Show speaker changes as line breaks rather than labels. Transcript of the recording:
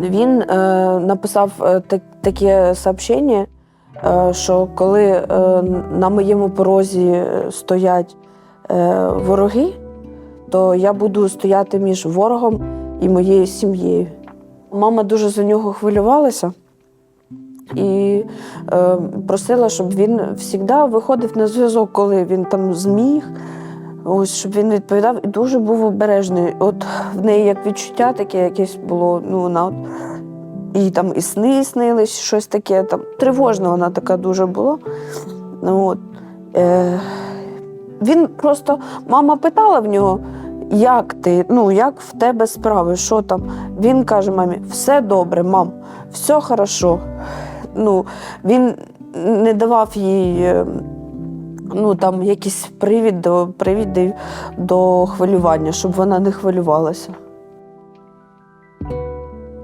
Він е, написав е, так, таке сообщення, е, що коли е, на моєму порозі стоять е, вороги, то я буду стояти між ворогом і моєю сім'єю. Мама дуже за нього хвилювалася і е, просила, щоб він завжди виходив на зв'язок, коли він там зміг. Ось щоб він відповідав і дуже був обережний. От в неї як відчуття таке якесь було. Ну вона от і там і сни снились, щось таке. Там тривожна вона така дуже була. Ну, от. Е, він просто мама питала в нього, як ти, ну як в тебе справи, що там. Він каже мамі, все добре, мам, все хорошо. Ну, він не давав їй. Ну там якийсь привід до привід до хвилювання, щоб вона не хвилювалася.